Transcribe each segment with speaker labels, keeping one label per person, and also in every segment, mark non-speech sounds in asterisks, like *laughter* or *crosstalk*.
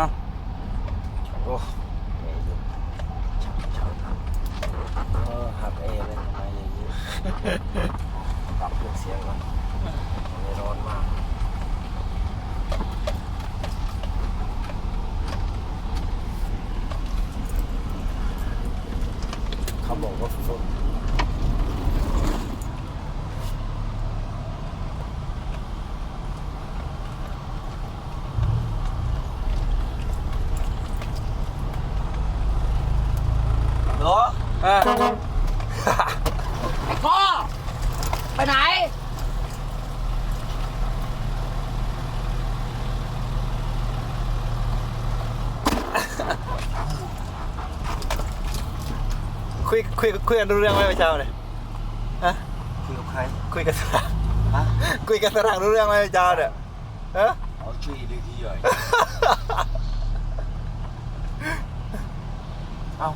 Speaker 1: อ้า
Speaker 2: โอ้เอ๋อยู่ชักชักเออหักเอเลยทำไมอย่างนี้ปรับเครื่องเสียงก่อนไม่ร้อนมากเขาบอกว่าฝน
Speaker 1: เหรอเออ
Speaker 3: ไอ้พ่อ ไปไหน
Speaker 1: คุยคุยคุยกันรู้เรื่องไหมเมื่อเช้าเนี่ยฮะ
Speaker 2: คุยกับใคร
Speaker 1: คุยกันสรัง
Speaker 2: ฮะ
Speaker 1: คุยกันสรังรู้เรื่องไหมเมื่อเช้าเนี่ยเออ
Speaker 2: เอาช่วยดูที่ใหญ่เอ้า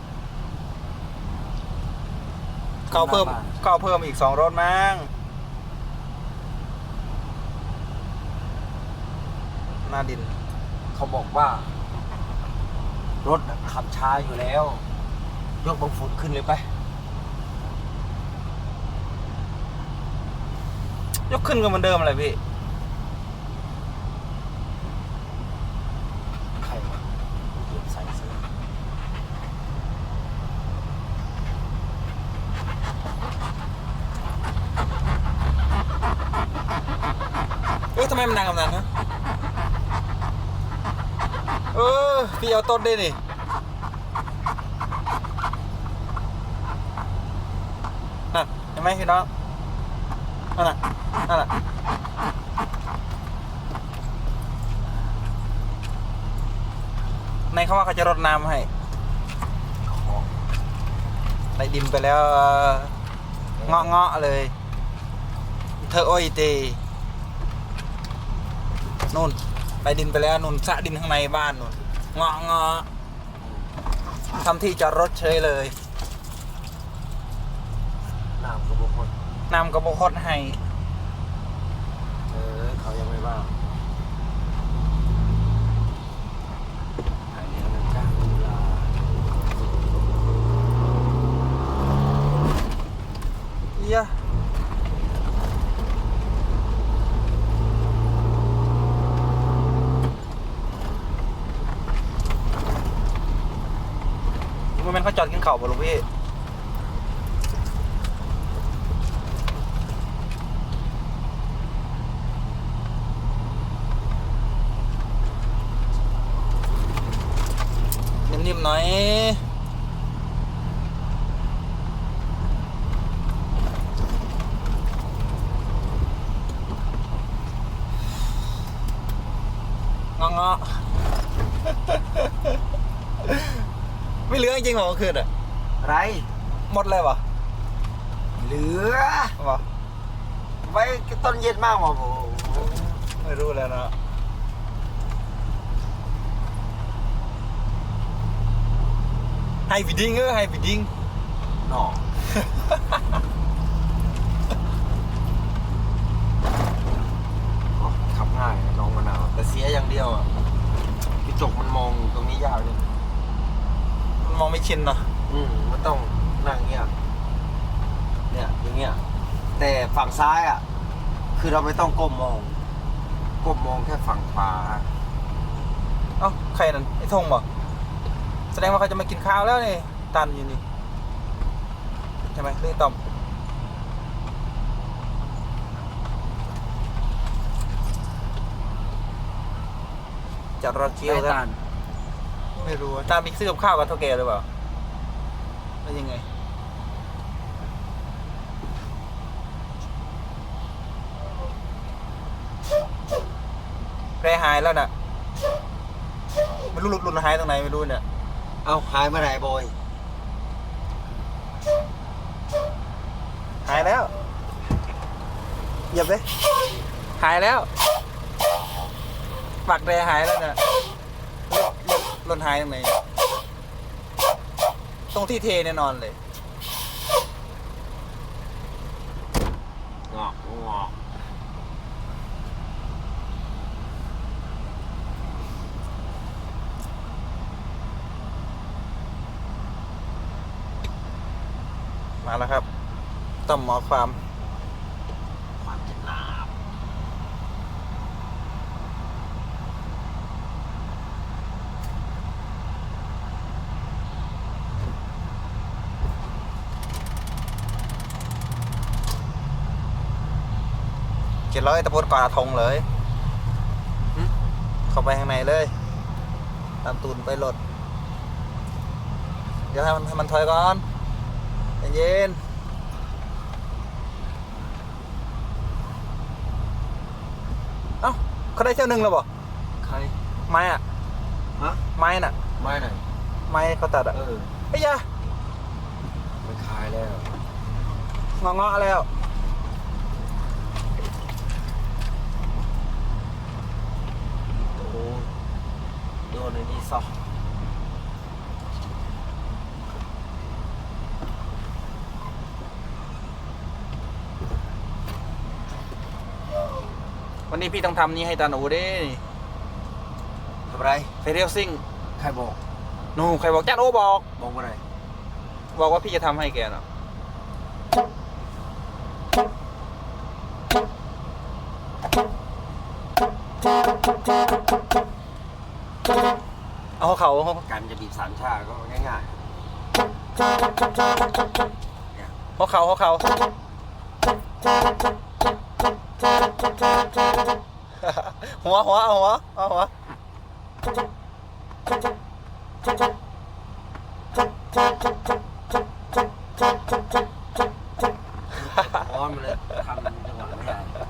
Speaker 1: เขาเพิ่ม
Speaker 2: หน้าบ้าน
Speaker 1: เขาเพิ่มอีกสองรถมั้งหน้าดิน
Speaker 2: เขาบอกว่า รถน่ะขับช้าอยู่แล้ว ยกบังฟุตขึ้นเลยไป
Speaker 1: ยกขึ้นก็เหมือนเดิมเลยพี่
Speaker 2: ใครวะเก็บใส่เสื้อ
Speaker 1: เอ้ยทำไมมันดังกำนันนะเออ พี่เอาต้นได้นี่นั่นเห็น ไหมพี่น้องนั่นน่ะนั่นน่ะในเขาว่าเขาจะรดน้ำให้ใส่ดินไปแล้วเงาะเงาะเลย เธอโอ้ยเตนู่นไปดินไปแล้วนู่นสะดินข้างในบ้านนู่นเงาะเงาะทำที่จอดรถเฉยเลย
Speaker 2: น้ำกระบอกค น
Speaker 1: นำกระบอกคดให้
Speaker 2: เออเขายังไม่ว่างหายเดียวนะจ้างเวลา
Speaker 1: เอียะมันเป็นเขาจอดกินข้าวบ่ลูกพี่ มๆหน่อยงองอไม่เหลือจริงๆเหรอเมื่อคืนอะ
Speaker 2: ไร
Speaker 1: หมดเลยวะ
Speaker 2: เหลือ
Speaker 1: วะ
Speaker 2: ไว้ต้นเย็นมากว่ะโอ้โห
Speaker 1: ไม่รู้แล้วนะ ไฮบิดดิ้งเออไฮบิดดิ้ง
Speaker 2: หน่อโอ้ขับง่ายนะน้องมะนาวแต่เสียอย่างเดียวอะกระจกมันมองตรงนี้ยากเลย
Speaker 1: มองไม่ชินเนาะ
Speaker 2: อืมมันต้องนั่งเงี้ย เนี่ยอย่างเงี้ย แต่ฝั่งซ้ายอะ คือเราไม่ต้องก้มมอง ก้มมองแค่ฝั่งขวา
Speaker 1: เอ้า ใครนั่นไอ้ทงบ่ แสดงว่าเขาจะมากินข้าวแล้วนี่ ตันอยู่นี่ ใช่ไหมเรื่องต่อมจะรอเคี้ยวกันไม่รู้อะตามบิ๊กซื้อกับข้าวกับเท่าแกหรือเปล่าแล้วยังไง แพรหายแล้วน่ะ ไม่รู้หลุดหลุดหายตรงไหนไม่รู้เนี่ย
Speaker 2: เอาหายเมื่อไหร่บอย
Speaker 1: หายแล้วเหยียบเลย หายแล้วปักแรหายแล้วเนี่ยหลุดหลุดลุดหายตรงไหนตรงที่เทแน่นอนเลย
Speaker 2: งอกงอก
Speaker 1: มาแล้วครับต้อมหมอความ
Speaker 2: ความจะหนาบ
Speaker 1: เจ็ดร้อยตะโพนก่อนอาทงเลยหึเข้าไปข้างในเลยตามตูนไปรถเดี๋ยวให้มันให้มันถอยก่อนใจ เย็นเอ้าเขาได้เที่ยวหนึ่งแล้วบ่
Speaker 2: ใคร
Speaker 1: ไม้อะ
Speaker 2: ฮะ
Speaker 1: ไม้น่ะ
Speaker 2: ไม่ไหน
Speaker 1: ไม้เขาตัดอะ
Speaker 2: เออ
Speaker 1: ไอ้ยา
Speaker 2: ไม่ขายแล้ว
Speaker 1: งอเงาะแล้ว
Speaker 2: โอ้โดนในนี้ซอก
Speaker 1: วันนี้พี่ต้องทำนี่ให้ตาหนูเด้
Speaker 2: ทำไร
Speaker 1: เฟรเรียลซิ่ง
Speaker 2: ใครบอก
Speaker 1: หนูใครบอกจ้าโอบอก
Speaker 2: บอกว่าไร
Speaker 1: บอกว่าพี่จะทำให้แกน่ะเอาเขาเขา
Speaker 2: การจะบีบสามชาก็ง่าย
Speaker 1: เขาเขาเขาเขา หัวหัวเอาหัวเอาหัว
Speaker 2: ๆร้อมาเลยทำจังหวะไม่ได้
Speaker 1: ซัก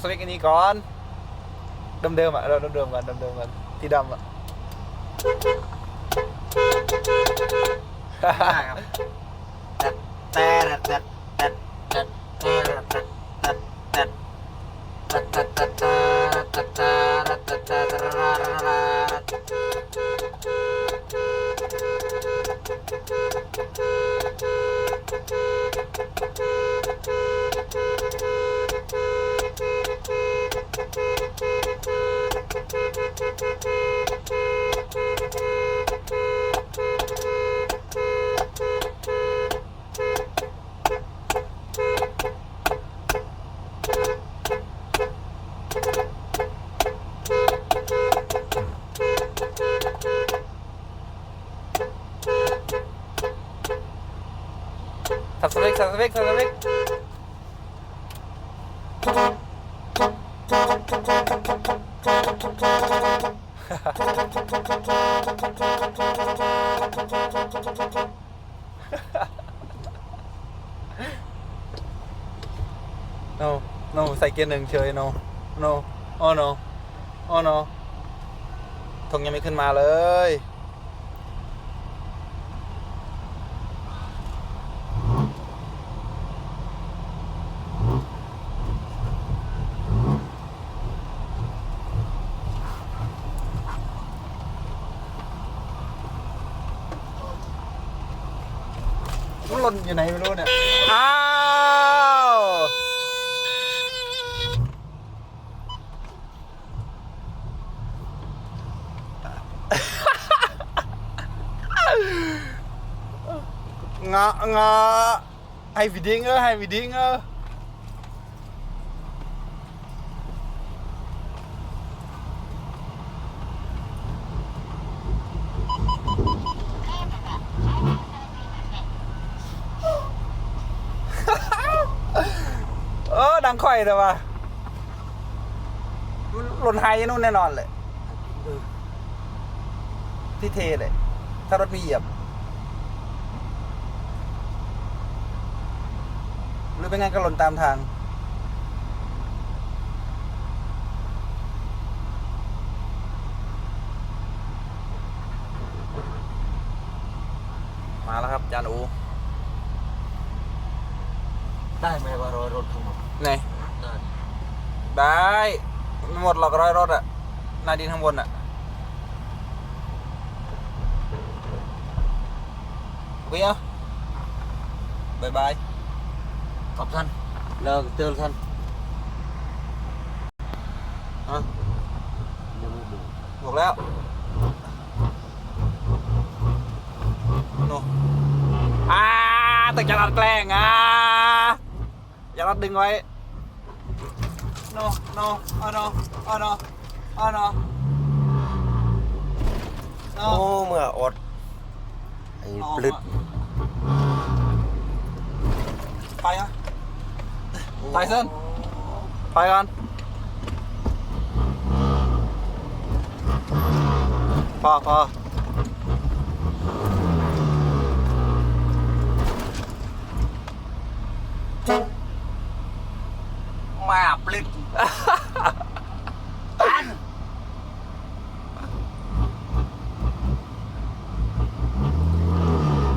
Speaker 1: สวิกอันนี้ก่อนเดิมๆอะเราเดิมๆกันเดิมๆกันที่ดำอะ
Speaker 2: ได้ครับแต่แต่แต่แต่แต่แต่แต่แต่แต่
Speaker 1: Saps bec, saps bec, saps bec. no, no, sai kia đừng chơi no, no, oh no, oh no. ทงยังไม่ขึ้นมาเลย อยู่ไหนไม่รู้เนี่ย อ้าว *laughs* ngọ ngọ. Hay vì điên ơ, hay vì điên ơ. ออให้วิดิ้งเออเออดังค่อยแต่ว่าหล่นหายนู่นแน่นอนเลยที่เทเลย ถ้ารถมีเหยียบ หรือเป็นไงก็หล่นตามทางมาแล้วครับจานอู
Speaker 2: ได้ไหมว่ารอยรถทั้งหมด
Speaker 1: ไหน
Speaker 2: นั่น
Speaker 1: ได้ไม่หมดหรอกร้อยรถอะหน้าดินข้างบนอะวิ่งเอาบายบาย
Speaker 2: ขอบท่านเลิกเตือนท่าน
Speaker 1: อะ
Speaker 2: ยังไม่ดู
Speaker 1: บอกแล้วโนอ่าตึกจะรัดแกล้งอะอย่ารัดดึงไว้ โนโนอ๋อโนอ๋อโนอ๋อโนโน
Speaker 2: โอ้เมื่ออด ไอ้
Speaker 1: เอา
Speaker 2: ปลึด
Speaker 1: ไปฮะไทสันไปกันพอพอ
Speaker 2: มาปลึด
Speaker 3: ตัน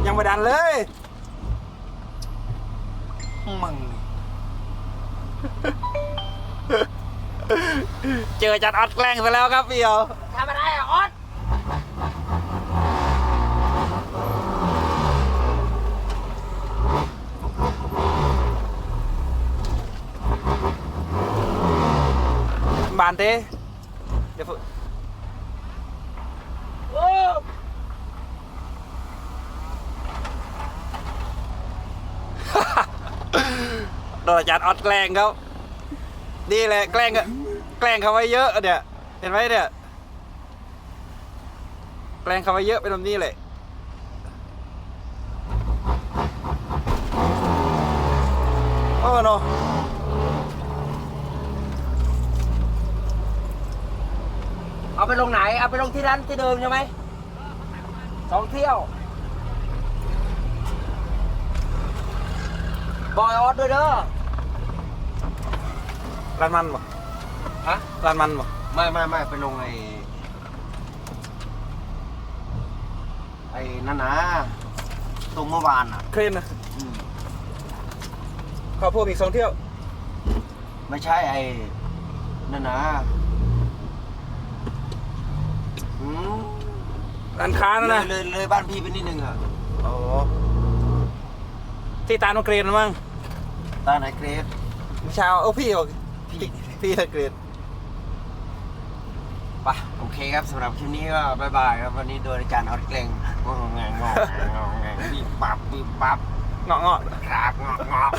Speaker 1: ยังไม่ดันเลย
Speaker 3: มึง
Speaker 1: เจอจัดอัดแกล้งไปแล้วครับพี่เอ๋
Speaker 3: ทำอะไรอะออส
Speaker 1: บานเต้เดี๋ยวฝึก
Speaker 3: โด
Speaker 1: นอจารย์ออดแกล้งเขานี่แหละแกล้งแกล้งเขาไว้เยอะเนี่ยเห็นไหมเนี่ยแกล้งเขาไว้เยอะเป็นแบบนี้เลยโอ้โน
Speaker 3: เอาไปลงไหน เอาไปลงที่ร้านที่เดิมใช่ไหมสองเที่ยว บอยออสด้วยเด้อ
Speaker 1: ร้านมันบ่
Speaker 2: ฮะ
Speaker 1: ร้านมันบ่
Speaker 2: ไม่ไม่ไม่ไปลงไอ้ไอ้นั่นนะตรงเมื่อวานอะ
Speaker 1: เครนนะ
Speaker 2: อืม
Speaker 1: ขอเพิ่มอีกสองเที่ยว
Speaker 2: ไม่ใช่ไอ้นั่นนะอืม
Speaker 1: ร้านค้านะ
Speaker 2: เล
Speaker 1: นะ
Speaker 2: ยเลยเลยบ้านพี่ไปนิดนึงอะ
Speaker 1: โอ้ที่ตาโนเกรนนะมั้ง
Speaker 2: ตาไหนเกรด
Speaker 1: เช้าเออพี่บอก
Speaker 2: พี่
Speaker 1: พี่พี่เกรน
Speaker 2: ปะโอเคครับสำหรับคลิปนี้ก็บายบายครับวันนี้โดยอาจารย์ออดเกรงงองแงงงองแงงงองแงงบีบปับบีบปับ
Speaker 1: เงาะเงาะ
Speaker 2: ครับงอกงอก